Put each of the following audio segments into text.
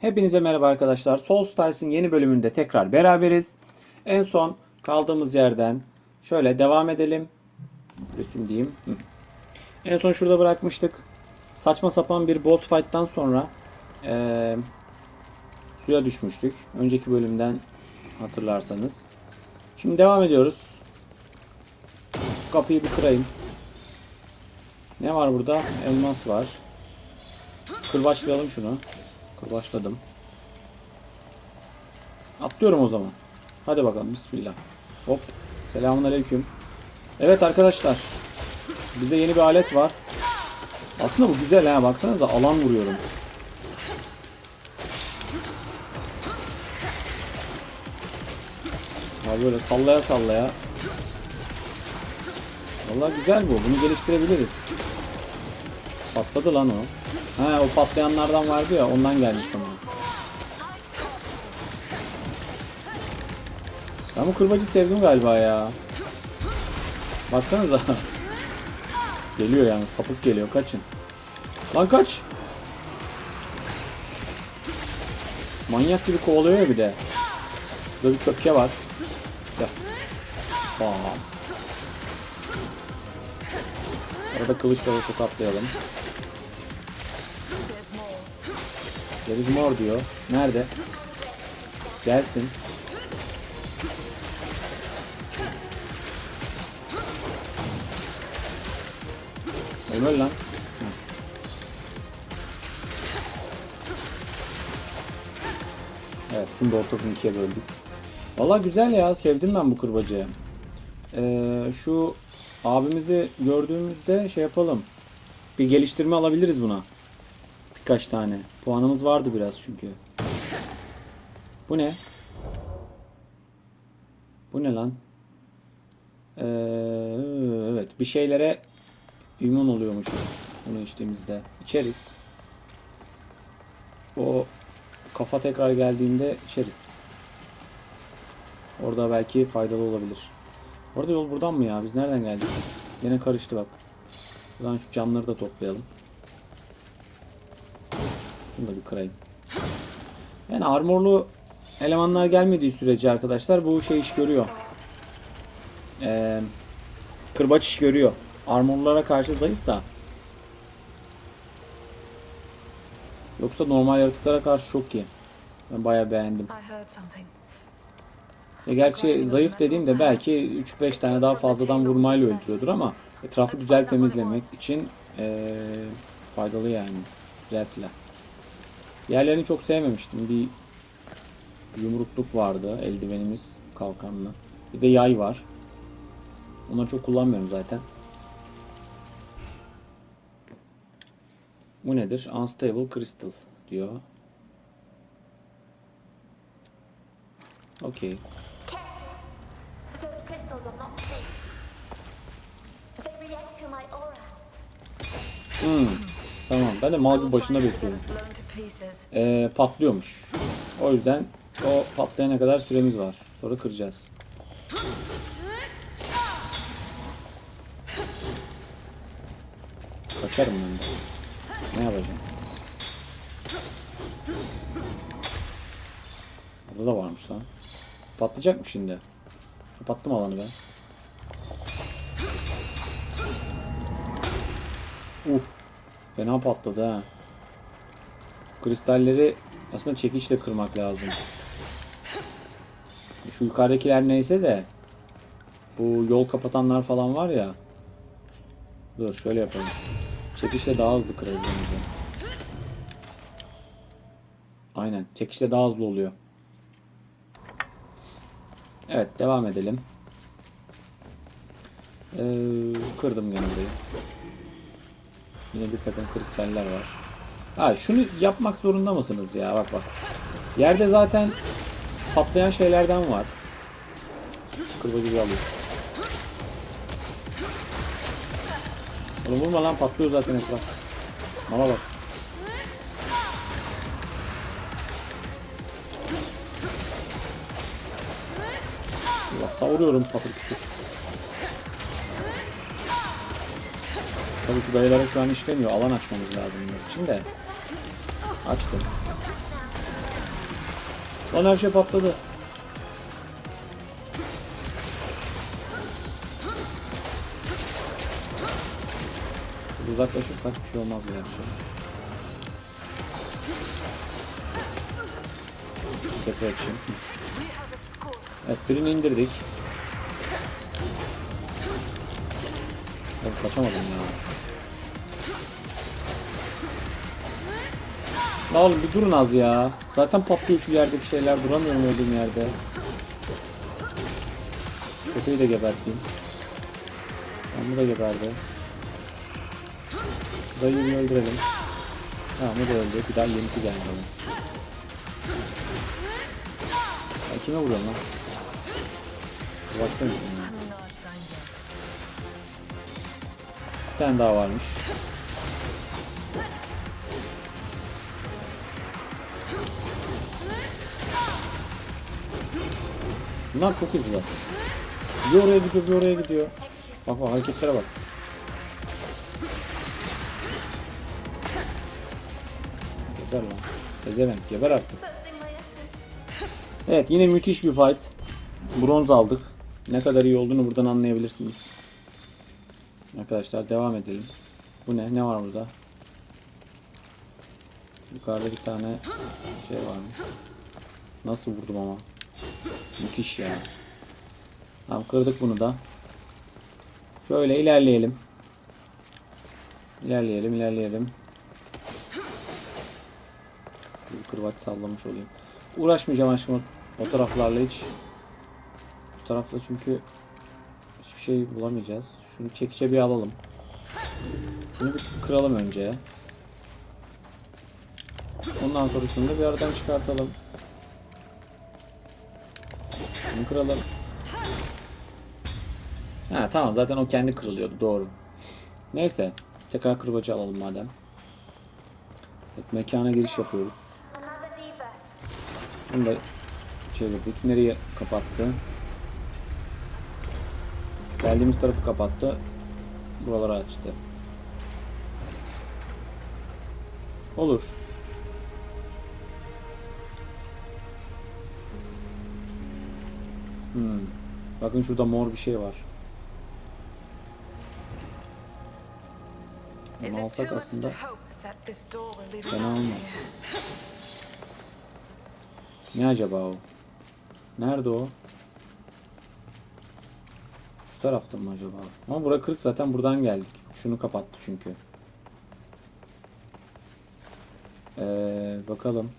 Hepinize merhaba arkadaşlar. Soul Stars'ın yeni bölümünde tekrar beraberiz. En son kaldığımız yerden şöyle devam edelim. Resim diyeyim. En son şurada bırakmıştık. Saçma sapan bir boss fight'tan sonra eee, suya düşmüştük. Önceki bölümden hatırlarsanız. Şimdi devam ediyoruz. Kapıyı bir kırayım. Ne var burada? Elmas var. Kırbaçlayalım şunu. Kırbaçladım. Atlıyorum o zaman. Hadi bakalım bismillah. Hop. Selamun aleyküm. Evet arkadaşlar. Bizde yeni bir alet var. Aslında bu güzel ha baksanıza alan vuruyorum. Ya böyle sallaya sallaya. Vallahi güzel bu. Bunu geliştirebiliriz. Patladı lan o. Ha o patlayanlardan vardı ya ondan gelmiş sanırım. Ben bu kırbacı sevdim galiba ya. Baksanıza. geliyor yani sapık geliyor kaçın. Lan kaç. Manyak gibi kovalıyor ya bir de. Burada bir köpke var. Gel. Bam. Arada kılıçla da tokatlayalım. There is more diyor. Nerede? Gelsin. Ömer lan. Evet, bunu da ortadan ikiye böldük. Valla güzel ya, sevdim ben bu kırbacı. Ee, şu abimizi gördüğümüzde şey yapalım. Bir geliştirme alabiliriz buna. Birkaç tane. Puanımız vardı biraz çünkü. Bu ne? Bu ne lan? Ee, evet bir şeylere immün oluyormuşuz bunu içtiğimizde. İçeriz. O kafa tekrar geldiğinde içeriz. Orada belki faydalı olabilir. Orada yol buradan mı ya? Biz nereden geldik? Yine karıştı bak. Buradan şu camları da toplayalım. Şunu da bir kırayım. Yani armorlu elemanlar gelmediği sürece arkadaşlar bu şey iş görüyor. Ee, kırbaç iş görüyor. Armorlara karşı zayıf da. Yoksa normal yaratıklara karşı çok iyi. Ben bayağı beğendim. Ya gerçi zayıf dediğimde belki 3-5 tane daha fazladan vurmayla öldürüyordur ama etrafı güzel temizlemek için eee, faydalı yani. Güzel silah. Diğerlerini çok sevmemiştim. Bir yumrukluk vardı. Eldivenimiz kalkanlı. Bir de yay var. Onları çok kullanmıyorum zaten. Bu nedir? Unstable Crystal diyor. Okey. Hmm, Tamam. Ben de gibi başında bekliyorum. Ee, patlıyormuş. O yüzden o patlayana kadar süremiz var. Sonra kıracağız. Kaçarım ben de. Ne yapacağım? Burada da varmış lan. Patlayacak mı şimdi? Kapattım alanı ben. Uh. Fena patladı ha. Kristalleri aslında çekiçle kırmak lazım. Şu yukarıdakiler neyse de bu yol kapatanlar falan var ya. Dur şöyle yapalım. Çekişle daha hızlı kırarız. Aynen. Çekişle daha hızlı oluyor. Evet devam edelim. Ee, kırdım gene burayı. Yine bir takım kristaller var. Ha şunu yapmak zorunda mısınız ya? Bak bak. Yerde zaten patlayan şeylerden var. Kırbacı bir alıyor. Onu vurma lan patlıyor zaten etraf. Mala bak. Allah savuruyorum patır kütür. Tabii ki dayılara şu an işlemiyor. Alan açmamız lazım bunun için de. Açtım. Lan her şey patladı. Uzaklaşırsak bir şey olmaz gerçi. Tepe action. Evet, treni indirdik. Oğlum kaçamadım ya. La oğlum bir durun az ya. Zaten patlıyor şu yerdeki şeyler. Duramıyorum öldüğüm yerde. Köpeği de geberteyim. Bu da geberdi. Dayıyı öldürelim. Tamam bu da öldü. Bir daha yenisi onun. Ya kime vuruyorsun lan? Başka mısın ya? Bir tane daha varmış. Bunlar çok hızlı. Bir oraya gidiyor, bir oraya gidiyor. Bak bak hareketlere bak. Geber lan. Gezemek, geber artık. Evet yine müthiş bir fight. Bronz aldık. Ne kadar iyi olduğunu buradan anlayabilirsiniz. Arkadaşlar devam edelim. Bu ne? Ne var burada? Yukarıda bir tane şey varmış. Nasıl vurdum ama? Müthiş ya. Tamam kırdık bunu da. Şöyle ilerleyelim. İlerleyelim, ilerleyelim. Bir kırbaç sallamış olayım. Uğraşmayacağım aşkım o taraflarla hiç. Bu tarafta çünkü hiçbir şey bulamayacağız. Şunu çekiçe bir alalım. Şunu bir kıralım önce. Ondan sonra şunu bir aradan çıkartalım. Şunu kıralım. Ha tamam zaten o kendi kırılıyordu doğru. Neyse tekrar kırbacı alalım madem. Evet, mekana giriş yapıyoruz. Bunu da çevirdik. Nereye kapattı? Geldiğimiz tarafı kapattı. Buraları açtı. Olur. Hmm. Bakın şurada mor bir şey var. Bunu alsak aslında fena olmaz. Ne acaba o? Nerede o? Şu tarafta mı acaba? Ama bura kırık zaten buradan geldik. Şunu kapattı çünkü. Ee, bakalım.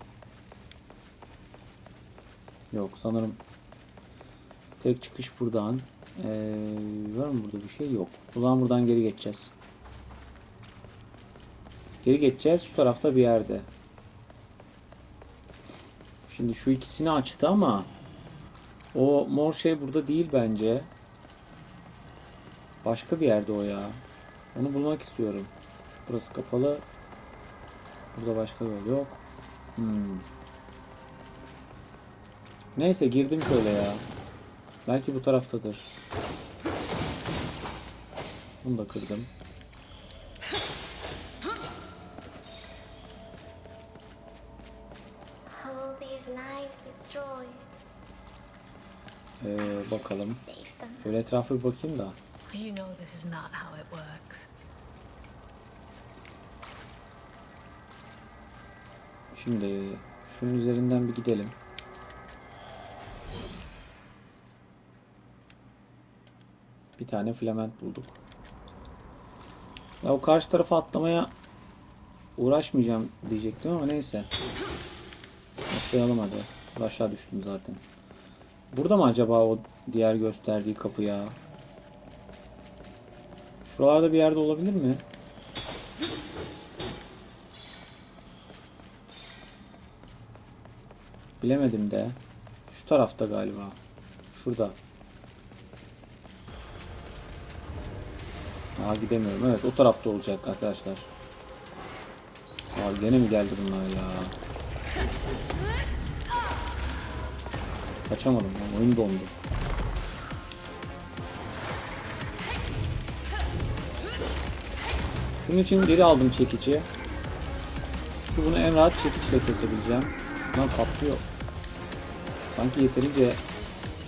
Yok sanırım tek çıkış buradan. Ee, var mı burada bir şey? Yok. O zaman buradan geri geçeceğiz. Geri geçeceğiz. Şu tarafta bir yerde. Şimdi şu ikisini açtı ama o mor şey burada değil bence. Başka bir yerde o ya. Onu bulmak istiyorum. Burası kapalı. Burada başka yol yok. Hmm. Neyse girdim şöyle ya. Belki bu taraftadır. Bunu da kırdım. Ee, bakalım. Şöyle etrafa bir bakayım da. You know this is not how it works. Şimdi şunun üzerinden bir gidelim. Bir tane filament bulduk. Ya o karşı tarafa atlamaya uğraşmayacağım diyecektim ama neyse. Atlayalım hadi. Aşağı düştüm zaten. Burada mı acaba o diğer gösterdiği kapı ya? Şuralarda bir yerde olabilir mi? Bilemedim de. Şu tarafta galiba. Şurada. Aa gidemiyorum. Evet o tarafta olacak arkadaşlar. Aa gene mi geldi bunlar ya? Kaçamadım lan. Oyun dondu. Şunun için geri aldım çekici. Çünkü bunu en rahat çekiçle kesebileceğim. Lan patlıyor. Sanki yeterince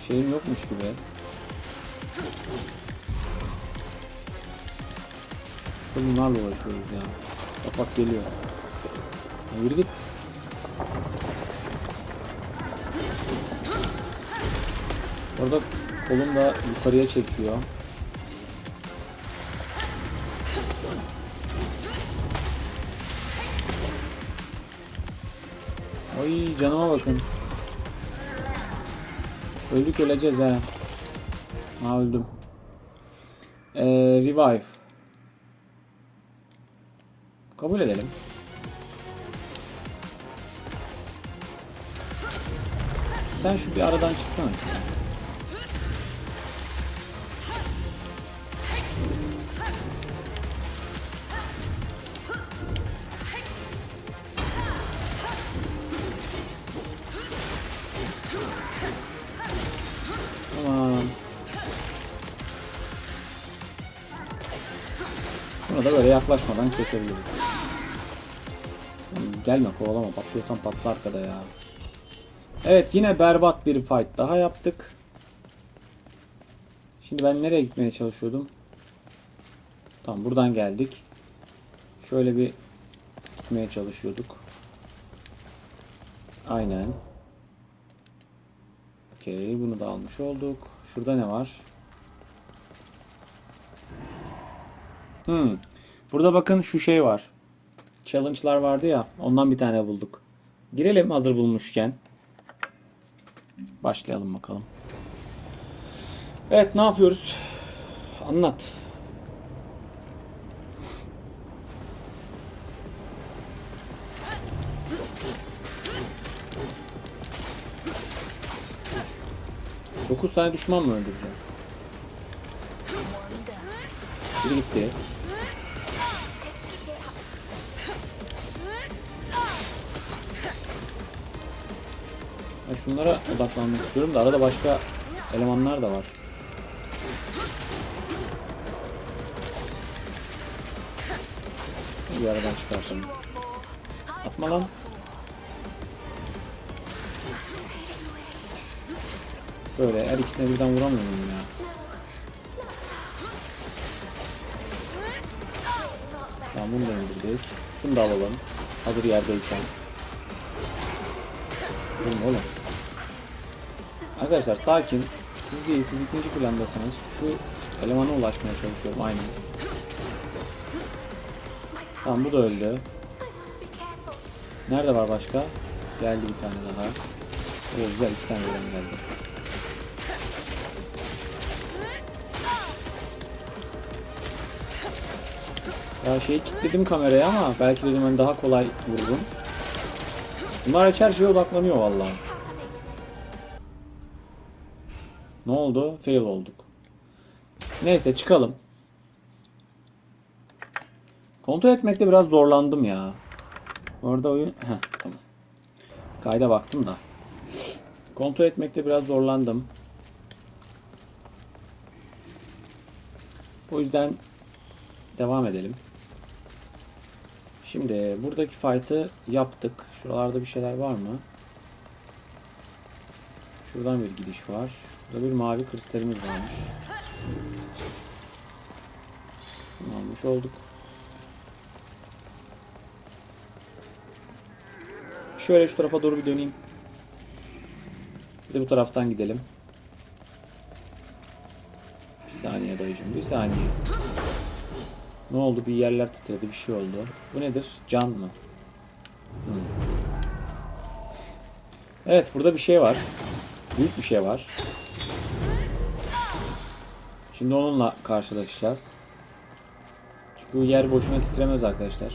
şeyim yokmuş gibi. Bunlarla uğraşıyoruz ya. Bak bak geliyor. Ya Yürü git. Orada kolum da yukarıya çekiyor. Ay canıma bakın. Öldük öleceğiz ha. Ha öldüm. Ee, revive. Kabul edelim. Sen şu bir aradan çıksana. Bunu da böyle yaklaşmadan kesebiliriz. Gelme kovalama patlıyorsan patla arkada ya. Evet yine berbat bir fight daha yaptık. Şimdi ben nereye gitmeye çalışıyordum? Tamam buradan geldik. Şöyle bir gitmeye çalışıyorduk. Aynen. Okey bunu da almış olduk. Şurada ne var? Hmm. Burada bakın şu şey var. Challenge'lar vardı ya. Ondan bir tane bulduk. Girelim hazır bulmuşken. Başlayalım bakalım. Evet ne yapıyoruz? Anlat. Dokuz tane düşman mı öldüreceğiz? Biri gitti. Ben şunlara odaklanmak istiyorum da arada başka elemanlar da var. Bir aradan çıkarsın. Atma lan. Böyle her ikisine birden vuramıyorum ya. Tamam bunu da indirdik. Şunu da alalım. Hazır yerdeyken. Oğlum oğlum. Arkadaşlar sakin. Siz değil siz ikinci plandasınız. Şu elemana ulaşmaya çalışıyorum aynen. Tamam bu da öldü. Nerede var başka? Geldi bir tane daha. Oo güzel iki geldi. Ya şeyi kilitledim kameraya ama belki dedim hani daha kolay vururum. Bunlar hiç her şeye odaklanıyor vallahi. Ne oldu? Fail olduk. Neyse çıkalım. Kontrol etmekte biraz zorlandım ya. Orada oyun... Heh, tamam. Kayda baktım da. Kontrol etmekte biraz zorlandım. O yüzden devam edelim. Şimdi buradaki fight'ı yaptık. Şuralarda bir şeyler var mı? Şuradan bir gidiş var. Burada bir mavi kristalimiz varmış. Bunu almış olduk. Şöyle şu tarafa doğru bir döneyim. Bir de bu taraftan gidelim. Bir saniye dayıcım, bir saniye. Ne oldu? Bir yerler titredi, bir şey oldu. Bu nedir? Can mı? Hmm. Evet, burada bir şey var. Büyük bir şey var. Şimdi onunla karşılaşacağız. Çünkü yer boşuna titremez arkadaşlar.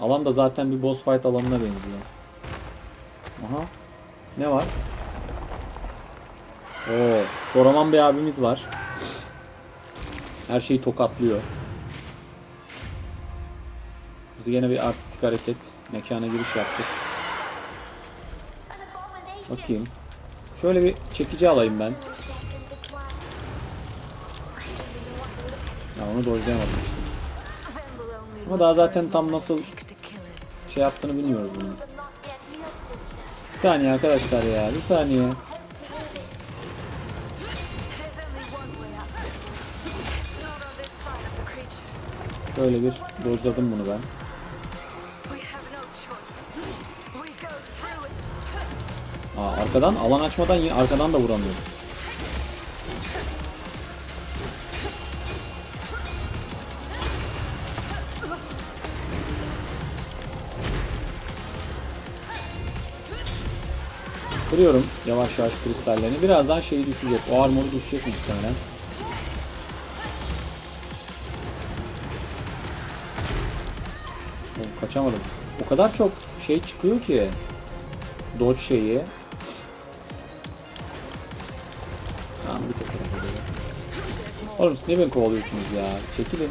Alan da zaten bir boss fight alanına benziyor. Aha. Ne var? Oo, Koraman bir abimiz var. Her şeyi tokatlıyor. Biz yine bir artistik hareket. Mekana giriş yaptık. Bakayım. Şöyle bir çekici alayım ben. Ya onu dojlayamadım işte. Ama daha zaten tam nasıl şey yaptığını bilmiyoruz healed, sister. saniye arkadaşlar ya. Bir saniye. Böyle bir dozladım bunu ben. Aa, arkadan alan açmadan yine arkadan da vuramıyoruz. Kırıyorum yavaş yavaş kristallerini. Birazdan şeyi düşecek. O armoru düşecek muhtemelen. Kaçamadım. O kadar çok şey çıkıyor ki. Dodge şeyi. Oğlum siz niye beni kovalıyorsunuz ya? Çekilin.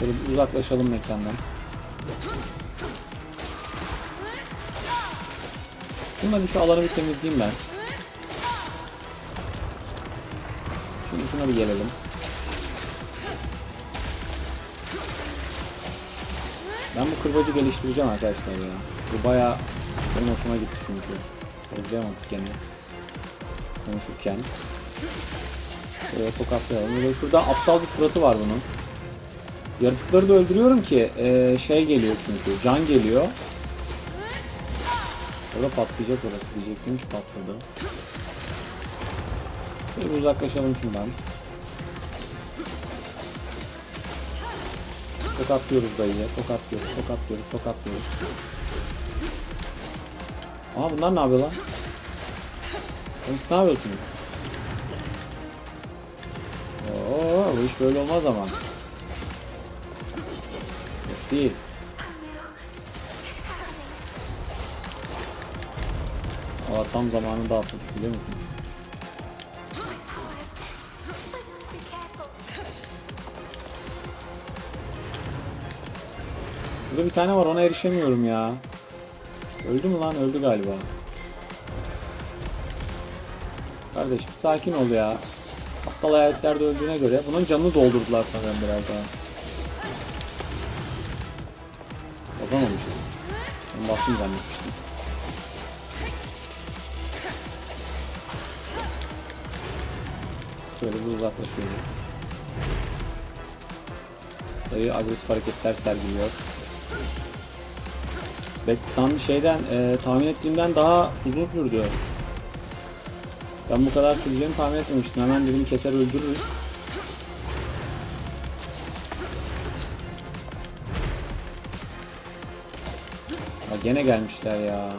Böyle uzaklaşalım mekandan. Şunla bir şu alanı bir temizleyeyim ben. Şimdi şuna bir gelelim. Ben bu kırbacı geliştireceğim arkadaşlar ya. Bu bayağı benim hoşuma gitti çünkü. Özleyemedik gene. Konuşurken. Şöyle tokatlayalım. Böyle şurada aptal bir suratı var bunun. Yaratıkları da öldürüyorum ki eee, şey geliyor çünkü. Can geliyor. Orada patlayacak orası diyecektim ki patladı. Şöyle uzaklaşalım şundan. Tokatlıyoruz dayıya. Tokatlıyoruz, tokatlıyoruz, tokatlıyoruz. Aa bunlar ne yapıyor lan? Oğlum ne yapıyorsunuz? Oo bu iş böyle olmaz ama. Hoş değil. Aa tam zamanında atladık biliyor careful. Burada bir tane var ona erişemiyorum ya. Öldü mü lan? Öldü galiba. Kardeş bir sakin ol ya. Aptal hayaletlerde öldüğüne göre bunun canını doldurdular sanırım biraz daha. Kazanmamışız. Ben bastım zannetmiştim. Şöyle bir uzaklaşıyoruz. Dayı agresif hareketler sergiliyor. Bek san şeyden e, tahmin ettiğimden daha uzun sürdü. Ben bu kadar süreceğini tahmin etmemiştim. Hemen dedim keser öldürürüz. Ya gene gelmişler ya.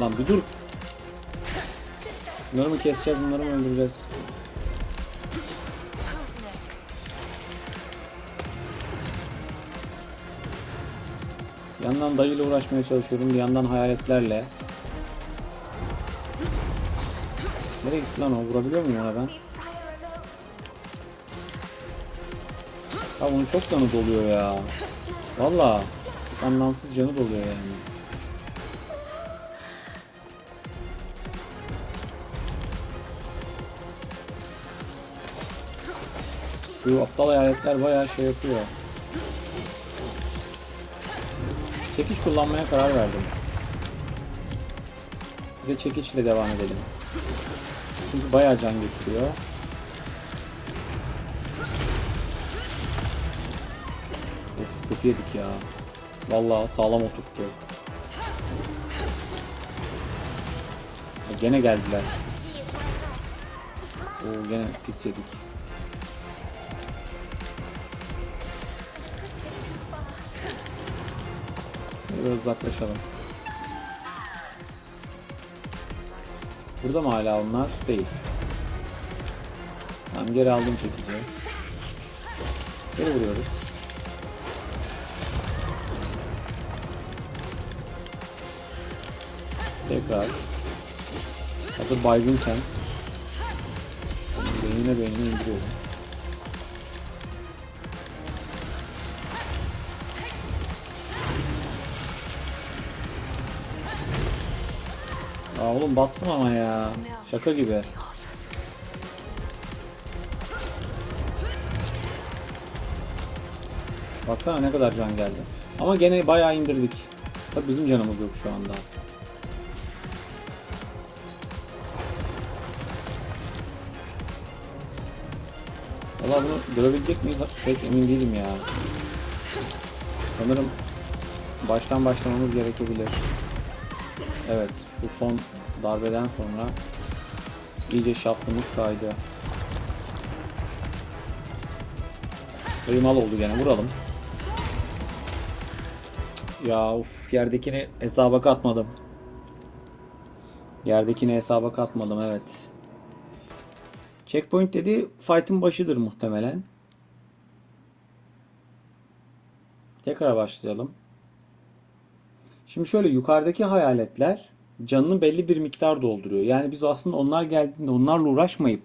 Lan bir dur. Bunları mı keseceğiz, bunları mı öldüreceğiz? Yandan dayıyla uğraşmaya çalışıyorum, bir yandan hayaletlerle. Nereye gitti lan o? Vurabiliyor muyum ona ben? Ya bunun çok canı doluyor ya. Valla. Anlamsız canı doluyor yani. Bu aptal hayaletler bayağı şey yapıyor. Çekiç kullanmaya karar verdim. Bir de çekiçle devam edelim. Çünkü bayağı can getiriyor. Of kötü yedik ya. Vallahi sağlam oturttu. E, Gene geldiler. Oo gene pis yedik. Uzaklaşalım. Burada mı hala onlar? Değil. Tamam geri aldım çekici. Geri vuruyoruz. Tekrar. Hazır baygınken beynine beynine indiriyorum. Oğlum bastım ama ya. Şaka gibi. Baksana ne kadar can geldi. Ama gene bayağı indirdik. Tabi bizim canımız yok şu anda. Valla bunu görebilecek miyiz? Pek emin değilim ya. Sanırım baştan başlamamız gerekebilir. Evet, şu son darbeden sonra iyice şaftımız kaydı. Kıymal oldu gene vuralım. Ya uf yerdekini hesaba katmadım. Yerdekini hesaba katmadım evet. Checkpoint dedi fight'ın başıdır muhtemelen. Tekrar başlayalım. Şimdi şöyle yukarıdaki hayaletler canını belli bir miktar dolduruyor. Yani biz aslında onlar geldiğinde onlarla uğraşmayıp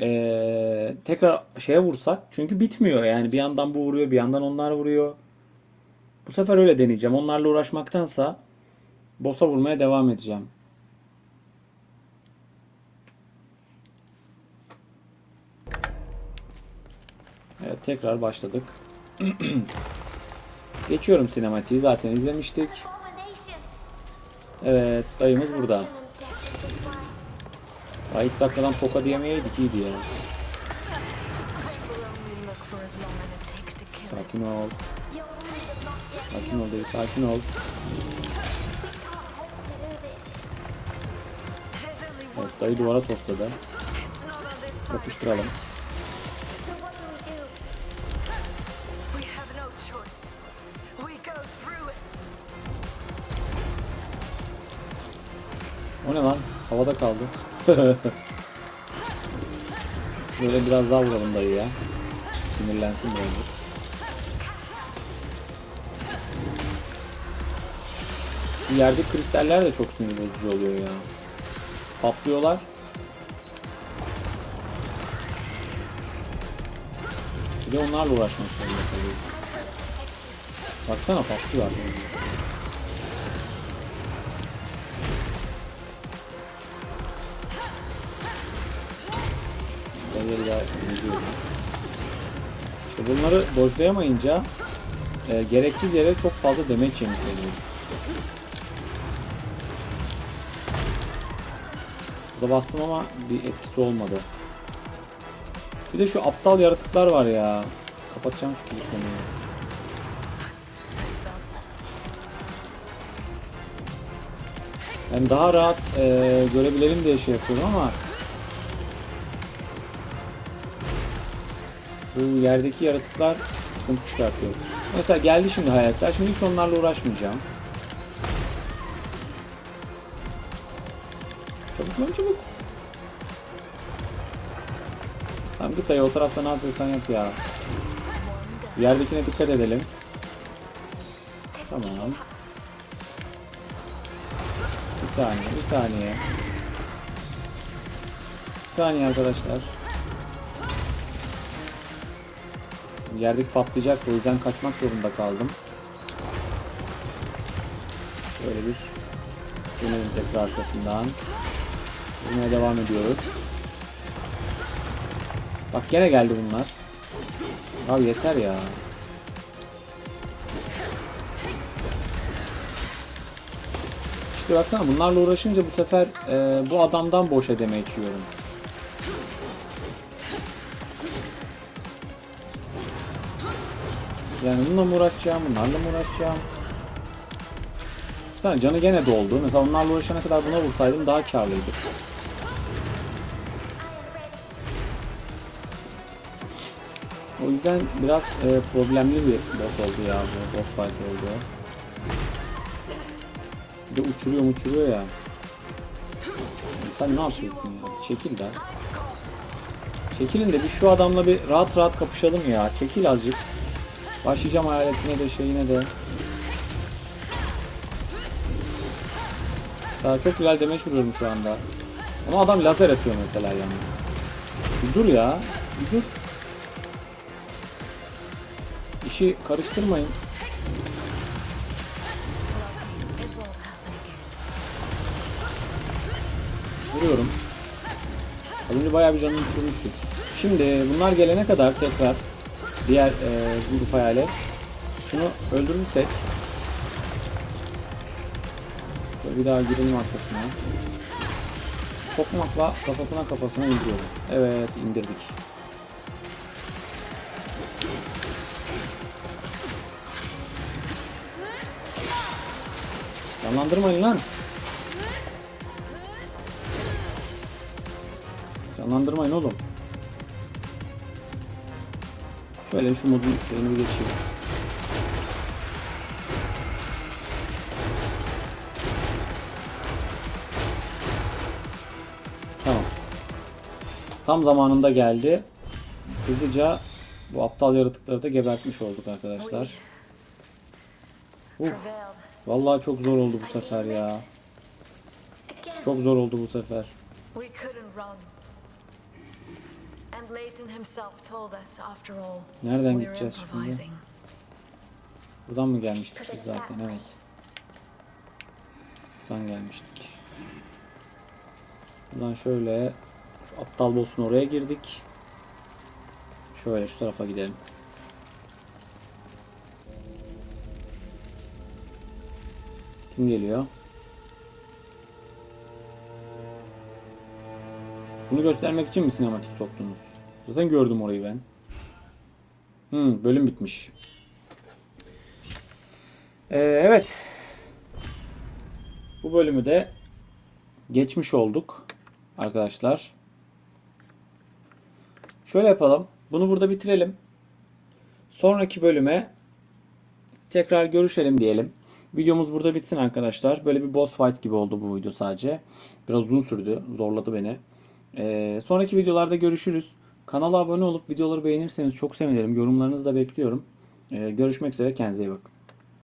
eee, tekrar şeye vursak çünkü bitmiyor. Yani bir yandan bu vuruyor bir yandan onlar vuruyor. Bu sefer öyle deneyeceğim. Onlarla uğraşmaktansa boss'a vurmaya devam edeceğim. Evet tekrar başladık. Geçiyorum sinematiği zaten izlemiştik. Evet dayımız burada. Daha ilk dakikadan toka diyemeyeydik iyiydi ya. Sakin ol. Sakin ol dayı sakin ol. Evet dayı duvara tosladı. Yapıştıralım. Havada kaldı. Böyle biraz daha vuralım dayı ya. Sinirlensin. Bu yerdeki kristaller de çok sinir bozucu oluyor ya. Patlıyorlar. Bir de onlarla uğraşmak zorunda kalıyoruz. Baksana patlıyorlar. Dayıları da izliyorum. İşte bunları dojlayamayınca e, gereksiz yere çok fazla damage yemiş oluyoruz. Burada bastım ama bir etkisi olmadı. Bir de şu aptal yaratıklar var ya. Kapatacağım şu kilitlemeyi. Ben daha rahat e, görebilelim diye şey yapıyorum ama bu yerdeki yaratıklar sıkıntı çıkartıyor. Mesela geldi şimdi hayaletler. Şimdi hiç onlarla uğraşmayacağım. Çabuk lan çabuk. Tamam git dayı o tarafta ne yapıyorsan yap ya. Yerdekine dikkat edelim. Tamam. Bir saniye, bir saniye. Bir saniye arkadaşlar. Yerdeki patlayacak o yüzden kaçmak zorunda kaldım. Böyle bir dönelim tekrar arkasından. Vurmaya devam ediyoruz. Bak gene geldi bunlar. Abi yeter ya. İşte baksana bunlarla uğraşınca bu sefer e, bu adamdan boş edeme içiyorum. Yani bununla mı uğraşacağım, bunlarla mı uğraşacağım? Baksana canı gene doldu. Mesela onlarla uğraşana kadar buna vursaydım daha karlıydı. O yüzden biraz e, problemli bir boss oldu ya bu boss fight oldu. Bir de uçuruyor uçuruyor ya. Sen ne yapıyorsun ya? Çekil de. Çekilin de bir şu adamla bir rahat rahat kapışalım ya. Çekil azıcık. Başlayacağım hayaletine de şeyine de. Daha çok güzel demeç vuruyorum şu anda. Ama adam lazer atıyor mesela yani. Bir dur ya. Bir dur. İşi karıştırmayın. Vuruyorum. Az önce bayağı bir canını düşürmüştük. Şimdi bunlar gelene kadar tekrar Diğer e, grup hayalet. Şunu öldürürsek bir daha girelim arkasına. Tokmakla kafasına kafasına indiriyorum. Evet indirdik. Canlandırmayın lan. Canlandırmayın oğlum. Şöyle şu modun şeyini geçeyim. Tamam. Tam zamanında geldi. Hızlıca bu aptal yaratıkları da gebertmiş olduk arkadaşlar. Uf, vallahi çok zor oldu bu sefer ya. Çok zor oldu bu sefer. Leighton himself told us, after all, Nereden gideceğiz şimdi? Buradan mı gelmiştik biz zaten? Evet. Buradan gelmiştik. Buradan şöyle şu aptal boss'un oraya girdik. Şöyle şu tarafa gidelim. Kim geliyor? Bunu göstermek için mi sinematik soktunuz? Zaten gördüm orayı ben. Hmm, bölüm bitmiş. Ee, evet. Bu bölümü de geçmiş olduk arkadaşlar. Şöyle yapalım. Bunu burada bitirelim. Sonraki bölüme tekrar görüşelim diyelim. Videomuz burada bitsin arkadaşlar. Böyle bir boss fight gibi oldu bu video sadece. Biraz uzun sürdü. Zorladı beni. Ee, sonraki videolarda görüşürüz. Kanala abone olup videoları beğenirseniz çok sevinirim. Yorumlarınızı da bekliyorum. Ee, görüşmek üzere. Kendinize iyi bakın.